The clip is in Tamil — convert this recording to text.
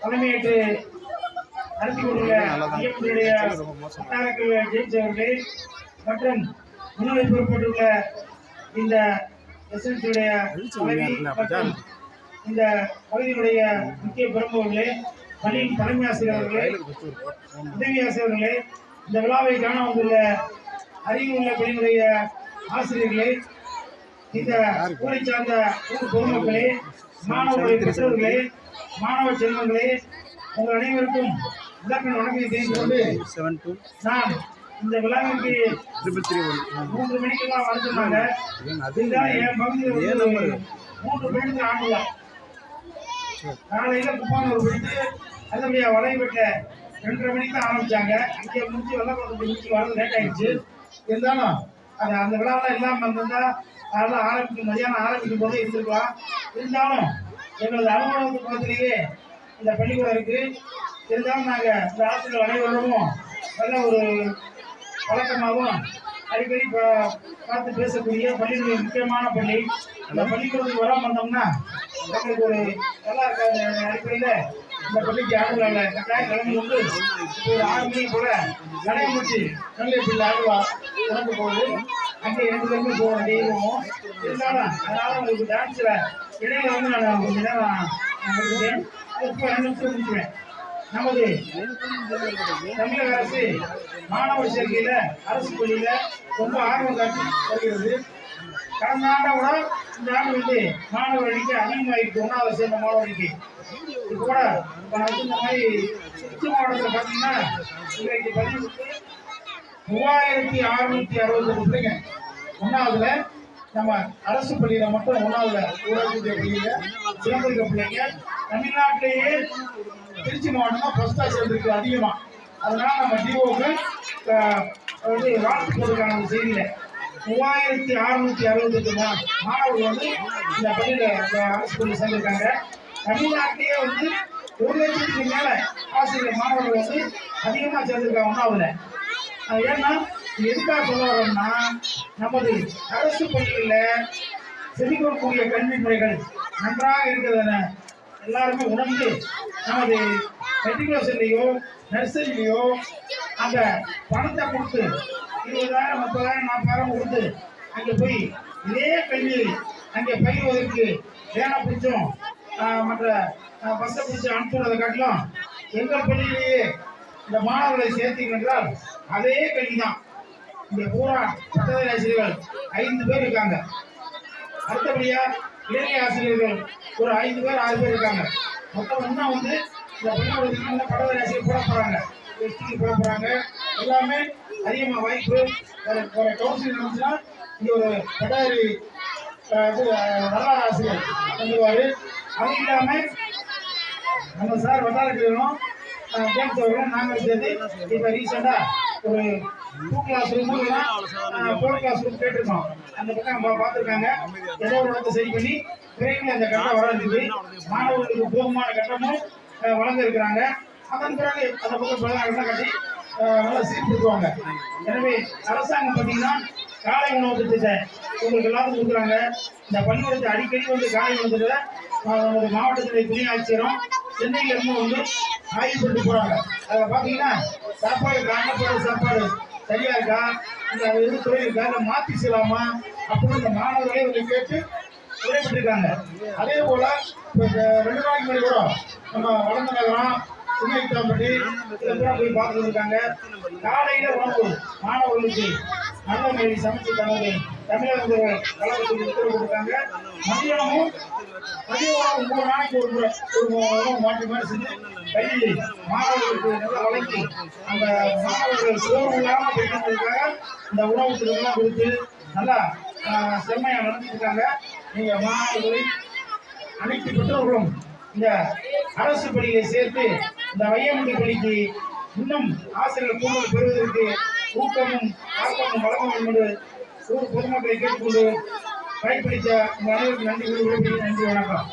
தலைமையேற்று நடத்தி கொண்டுள்ள ஐயப்பனுடைய வட்டாரத்தில் ஜெயிச்ச அவர்களே மற்றும் முன்னிலை பொறுப்பட்டுள்ள இந்த எஸ்என்சியுடைய இந்த பகுதியினுடைய முக்கிய பிரமுகர்களே பள்ளியின் தலைமை ஆசிரியர்களே உதவி ஆசிரியர்களே இந்த விழாவை காண வந்துள்ள அறிவுள்ள பள்ளியினுடைய ஆசிரியர்களே இந்த ஊரை சார்ந்த ஊர் பொதுமக்களே மாணவர்களை பெற்றோர்களே மாணவ செல்வங்களே உங்கள் அனைவருக்கும் இலக்கண வணக்கத்தை தெரிந்து கொண்டு செவன் டூ நான் இந்த விழாவிற்கு ட்ரிபிள் த்ரீ மூன்று மணிக்கெல்லாம் வர சொன்னாங்க என் பகுதியில் மூன்று மணிக்கு ஆண்டுதான் காலையில குப்பானூர் போயிட்டு நல்லபடியா வளையப்பட்ட ரெண்டரை மணிக்கு தான் ஆரம்பிச்சாங்க. அங்கே முடிஞ்சு வெள்ளக்கோட்டை முடிச்சு வரது லேட் ஆயிடுச்சு. இருந்தாலும் அது அந்த விழாவெல்லாம் இல்லாமல் இருந்திருந்தா அதெல்லாம் ஆரம்பிக்கும் மதியானம் ஆரம்பிக்கும் போதே இருந்திருக்கலாம் இருந்தாலும் எங்களது அலுவலகத்து பக்கத்திலேயே இந்த பள்ளிக்கூடம் இருக்கு. இருந்தாலும் நாங்கள் இந்த ஆசிரியர் அனைவரும் நல்ல ஒரு வழக்கமாகவும் அடிக்கடி பார்த்து பேசக்கூடிய பள்ளிகளுடைய முக்கியமான பள்ளி. அந்த பள்ளிக்கூடத்துக்கு வராமல் வந்தோம்னா நம்மளுக்கு ஒரு நல்லா இருக்காது அடிப்படையில் இந்த பள்ளிக்கு ஆடுவாங்க கட்டாயம் கிளம்பி கொண்டு ஒரு ஆறு மணி போல நடைய நல்ல பிள்ளை ஆடுவா கிளம்பி போகுது அங்கே ரெண்டு பேருமே போவோம் டெய்லியும் இருந்தாலும் அதனால உங்களுக்கு டான்ஸில் இடையில வந்து நான் கொஞ்ச நேரம் நான் இப்போ ரெண்டு நிமிஷம் முடிச்சுவேன் நமது தமிழக அரசு மாணவர் சேர்க்கையில அரசு பள்ளியில ரொம்ப ஆர்வம் காட்டி வருகிறது. கடந்த ஆண்டை விட இந்த ஆண்டு வந்து மாணவர் எண்ணிக்கை ஒன்றாவது சேர்ந்த மாணவர் எண்ணிக்கை கூட இப்போ நான் வந்து இந்த மாதிரி திருச்சி மாவட்டத்தில் பார்த்தீங்கன்னா இன்றைக்கு பதிவு மூவாயிரத்தி அறுநூத்தி அறுபது பிள்ளைங்க. ஒன்றாவதுல நம்ம அரசு பள்ளியில மட்டும் ஒன்றாவதுல ஊராட்சி பள்ளியில சிறந்திருக்க பிள்ளைங்க. தமிழ்நாட்டிலேயே திருச்சி மாவட்டம் தான் ஃபர்ஸ்டா சேர்ந்திருக்கு அதிகமா. அதனால நம்ம டிஓக்கு வந்து வாழ்த்து போட்டுருக்காங்க அந்த செய்தியில. மூவாயிரத்தி அறுநூத்தி அறுபத்தெட்டு மாணவர்கள் வந்து இந்த பள்ளியில அரசு பள்ளி சேர்ந்திருக்காங்க. தமிழ்நாட்டிலேயே வந்து ஒரு லட்சத்துக்கு மேல ஆசிரியர் மாணவர்கள் வந்து அதிகமா சேர்ந்திருக்காங்க ஒன்றாவதுல அது ஏன்னா எதுக்காக சொல்ல வரோம்னா நமது அரசு பள்ளிகளில் செவிக்கக்கூடிய கல்வி முறைகள் நன்றாக இருக்கிறதென எல்லாருமே உணர்ந்து நமது மெட்ரிகுலேஷன்லேயோ நர்சரிலேயோ அந்த பணத்தை கொடுத்து இருபதாயிரம் முப்பதாயிரம் நாற்பதாயிரம் கொடுத்து அங்கே போய் இதே கல்வி அங்கே பயிர்வதற்கு வேலை பிடிச்சோம். மற்ற பஸ்ஸை பிடிச்சி அனுப்பிவிடுறதை காட்டிலும் எங்கள் பள்ளியிலேயே இந்த மாணவர்களை சேர்த்தீங்க என்றால் அதே கல்வி தான் இங்கே பூரா பட்டதாரி ஆசிரியர்கள் ஐந்து பேர் இருக்காங்க. அடுத்தபடியாக இளைஞர் ஆசிரியர்கள் ஒரு ஐந்து பேர் ஆறு பேர் இருக்காங்க. மொத்தம் இன்னும் வந்து இந்த பள்ளிக்கூடத்துக்கு பட்டதாரி ஆசிரியர் போட போகிறாங்க எல்லாமே அதிகமாக வாய்ப்பு ஒரு ஒரு கவுன்சிலிங் நடந்துச்சுன்னா இங்கே ஒரு இது வரலாறு ஆசிரியர் வந்துருவாரு. அது இல்லாமல் நம்ம சார் வட்டாரத்திலும் கேம்ஸ் அவர்களும் நாங்கள் சேர்ந்து இப்போ ரீசெண்டாக ஒரு two class room four class room கேட்டிருக்கோம். அந்த பக்கம் பா- ஏதோ ஒரு இடத்தை சரி பண்ணி விரைவில் அந்த கட்டம் வர மாணவர்களுக்கு போதுமான கட்டமும் வளர்ந்துருக்கிறாங்க. வழங்க இருக்கிறாங்க அதன் பிறகு அந்த பக்கம் பல கட்டி நல்லா எனவே அரசாங்கம் பார்த்தீங்கன்னா காலை உணவு திட்டத்தை உங்களுக்கு எல்லாரும் கொடுக்குறாங்க. இந்த பள்ளிக்கூடத்தை அடிக்கடி வந்து காலை உணவு திட்டத்தை அஹ், துணை ஆட்சியரும் சென்னையில இருந்து வந்து ஆய்வு பண்ணிட்டு போறாங்க. அதில் பார்த்தீங்கன்னா சாப்பாடு காணப்படுற சாப்பாடு சரியா இருக்கா? இந்த இது துறை இருக்கா? இல்லை மாற்றி செய்யலாமா? அப்படின்னு இந்த மாணவர்களே வந்து கேட்டு விடைபெற்றிருக்காங்க அதே போல இப்போ ரெண்டு நாளைக்கு முன்னாடி கூட நம்ம வளர்ந்த நகரம் சுமைத்தாம்பட்டி இதெல்லாம் போய் பார்த்துட்டு இருக்காங்க காலையில உணவு மாணவர்களுக்கு நல்ல முறையில் சமைச்சு தனது தமிழக கழகத்துக்கு உத்தரவு கொடுத்தாங்க. மதியானமும் மதிய மூணு நாளைக்கு ஒரு முறை ஒரு உணவு மாற்றி மாற்றி செஞ்சு பள்ளி மாணவர்களுக்கு நல்லா வழங்கி அந்த மாணவர்கள் சோர்வு இல்லாமல் படிக்கிறதுக்காக இந்த உணவு திட்டம்லாம் கொடுத்து நல்லா ஆஹ், செம்மையா நடந்துட்டு இருக்காங்க நீங்க மாணவர்களை அனைத்து பெற்றோர்களும் இந்த அரசு பள்ளியை சேர்த்து இந்த வையமுண்டி பணிக்கு இன்னும் ஆசிரியர் கூடுதல் பெறுவதற்கு ஊக்கமும் ஆக்கமும் வழங்க வேண்டும் என்று ஊர் பொதுமக்களை கேட்டுக்கொண்டு பயன்படுத்த உங்கள் அனைவருக்கும் நன்றி நன்றி வணக்கம்.